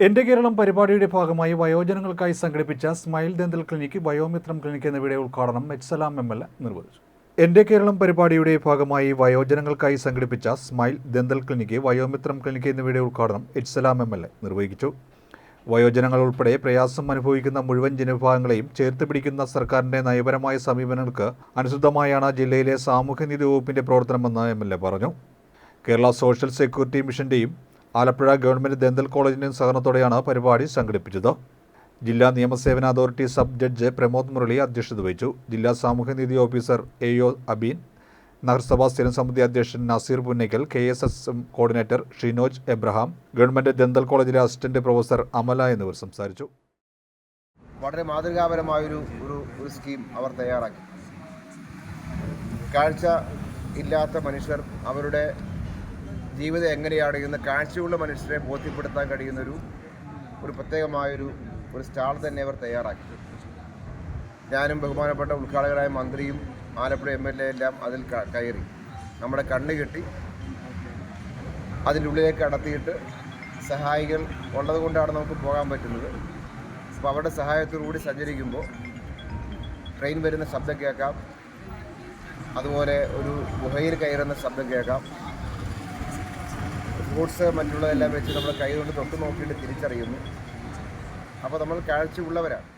എന്റെ കേരളം പരിപാടിയുടെ ഭാഗമായി വയോജനങ്ങൾക്കായി സംഘടിപ്പിച്ച smile dental clinic Vayomithram clinic എന്നിവയുടെ ഉദ്ഘാടനം എച്ച്സലാം എം എൽ നിർവഹിച്ചു. എന്റെ കേരളം പരിപാടിയുടെ ഭാഗമായി വയോജനങ്ങൾക്കായി സംഘടിപ്പിച്ച smile dental clinic Vayomithram clinic എന്നിവയുടെ ഉദ്ഘാടനം എച്ച്സലാം എം എൽ നിർവഹിച്ചു. വയോജനങ്ങൾ ഉൾപ്പെടെ പ്രയാസം അനുഭവിക്കുന്ന മുഴുവൻ ജനവിഭാഗങ്ങളെയും ചേർത്ത് പിടിക്കുന്ന സർക്കാരിന്റെ നയപരമായ സമീപനങ്ങൾക്ക് അനുസൃതമായാണ് ജില്ലയിലെ സാമൂഹ്യനീതി വകുപ്പിന്റെ പ്രവർത്തനമെന്ന് എം എൽ എ പറഞ്ഞു. കേരള സോഷ്യൽ സെക്യൂരിറ്റി മിഷന്റെയും ആലപ്പുഴ ഗവൺമെന്റ് ദന്തൽ കോളേജിന്റെയും സഹകരണത്തോടെയാണ് പരിപാടി സംഘടിപ്പിച്ചത്. ജില്ലാ നിയമസേവന authority sub judge Pramod Murali അധ്യക്ഷത വഹിച്ചു. ജില്ലാ സാമൂഹ്യനീതി ഓഫീസർ എ ഒ അബീൻ നഗരസഭാ സ്ഥിരം സമിതി അധ്യക്ഷൻ Naseer Punnakkal K S S M coordinator Shinoj Abraham government dental കോളേജിലെ അസിസ്റ്റന്റ് പ്രൊഫസർ അമല എന്നിവർ സംസാരിച്ചു. വളരെ മാതൃകാപരമായൊരു ഒരു ഒരു സ്കീം അവർ തയ്യാറാക്കി. കാഴ്ച ഇല്ലാത്ത മനുഷ്യർ അവരുടെ ജീവിതം എങ്ങനെയാണ് എന്ന് കാഴ്ചയുള്ള മനുഷ്യരെ ബോധ്യപ്പെടുത്താൻ കഴിയുന്നൊരു ഒരു പ്രത്യേകമായൊരു ഒരു സ്റ്റാൾ തന്നെ അവർ തയ്യാറാക്കി. ഞാനും ബഹുമാനപ്പെട്ട ഉദ്ഘാടകരായ മന്ത്രിയും ആലപ്പുഴ എം എൽ എ എല്ലാം അതിൽ കയറി. നമ്മുടെ കണ്ണ് കെട്ടി. അതിന്റെ ഉള്ളിലേക്ക് കടത്തിയിട്ട് സഹായികൾ ഉള്ളതുകൊണ്ടാണ് നമുക്ക് പോകാൻ പറ്റുന്നത്. അപ്പോൾ അവരുടെ സഹായത്തോടുകൂടി സഞ്ചരിക്കുമ്പോൾ ട്രെയിൻ വരുന്ന ശബ്ദം കേൾക്കാം. അതുപോലെ ഒരു ഗുഹയിൽ കയറുന്ന ശബ്ദം കേൾക്കാം. ഫ്രൂട്ട്സ് മറ്റുള്ളതെല്ലാം വെച്ച് നമ്മൾ കൈ കൊണ്ട് തൊട്ട് നോക്കിയിട്ട് തിരിച്ചറിയുന്നു. അപ്പോൾ നമ്മൾ കാഴ്ച ഉള്ളവരാണ്